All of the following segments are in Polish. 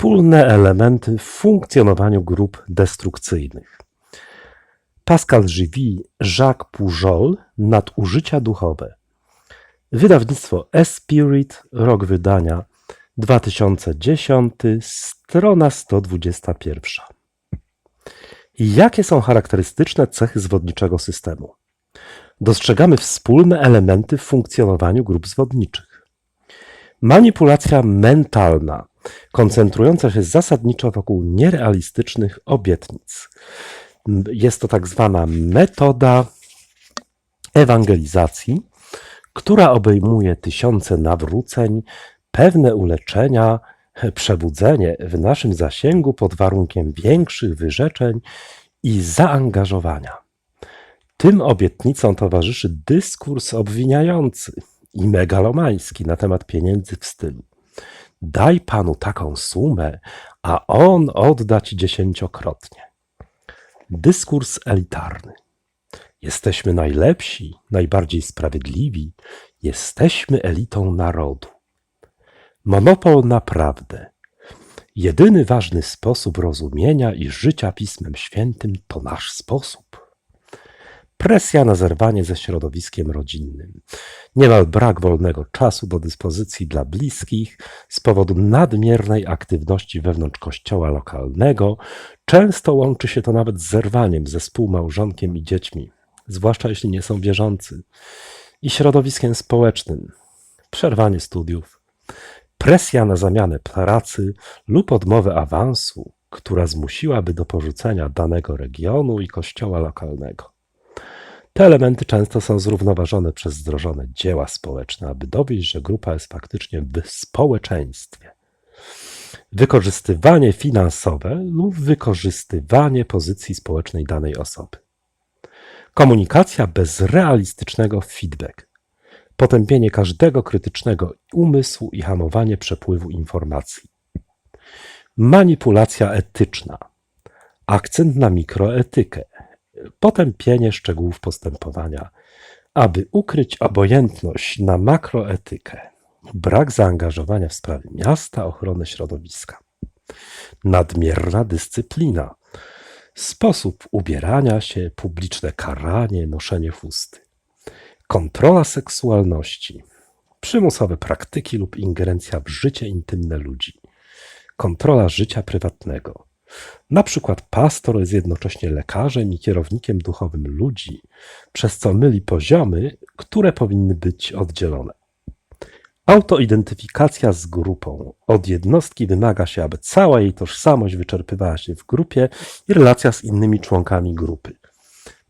wspólne elementy w funkcjonowaniu grup destrukcyjnych. Pascal Żywi, Jacques Pujol, Nadużycia duchowe. Wydawnictwo Espirit, rok wydania 2010, strona 121. Jakie są charakterystyczne cechy zwodniczego systemu? Dostrzegamy wspólne elementy w funkcjonowaniu grup zwodniczych. Manipulacja mentalna koncentrująca się zasadniczo wokół nierealistycznych obietnic. Jest to tak zwana metoda ewangelizacji, która obejmuje tysiące nawróceń, pewne uleczenia, przebudzenie w naszym zasięgu pod warunkiem większych wyrzeczeń i zaangażowania. Tym obietnicom towarzyszy dyskurs obwiniający i megalomański na temat pieniędzy w stylu daj panu taką sumę, a on odda ci dziesięciokrotnie. Dyskurs elitarny. Jesteśmy najlepsi, najbardziej sprawiedliwi, jesteśmy elitą narodu. Monopol na prawdę. Jedyny ważny sposób rozumienia i życia Pismem Świętym to nasz sposób. Presja na zerwanie ze środowiskiem rodzinnym. Niemal brak wolnego czasu do dyspozycji dla bliskich z powodu nadmiernej aktywności wewnątrz kościoła lokalnego. Często łączy się to nawet z zerwaniem ze współmałżonkiem i dziećmi, zwłaszcza jeśli nie są wierzący, i środowiskiem społecznym. Przerwanie studiów, presja na zamianę pracy lub odmowę awansu, która zmusiłaby do porzucenia danego regionu i kościoła lokalnego. Te elementy często są zrównoważone przez wdrożone dzieła społeczne, aby dowieść, że grupa jest faktycznie w społeczeństwie. Wykorzystywanie finansowe lub wykorzystywanie pozycji społecznej danej osoby. Komunikacja bez realistycznego feedback. Potępienie każdego krytycznego umysłu i hamowanie przepływu informacji. Manipulacja etyczna. Akcent na mikroetykę potępienie szczegółów postępowania, aby ukryć obojętność na makroetykę, brak zaangażowania w sprawy miasta, ochrony środowiska, nadmierna dyscyplina, sposób ubierania się, publiczne karanie, noszenie chusty, kontrola seksualności, przymusowe praktyki lub ingerencja w życie intymne ludzi, kontrola życia prywatnego, na przykład pastor jest jednocześnie lekarzem i kierownikiem duchowym ludzi, przez co myli poziomy, które powinny być oddzielone. Autoidentyfikacja z grupą. Od jednostki wymaga się, aby cała jej tożsamość wyczerpywała się w grupie i relacja z innymi członkami grupy.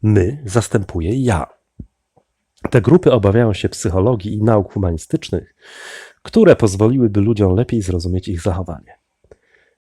My zastępuje ja. Te grupy obawiają się psychologii i nauk humanistycznych, które pozwoliłyby ludziom lepiej zrozumieć ich zachowanie.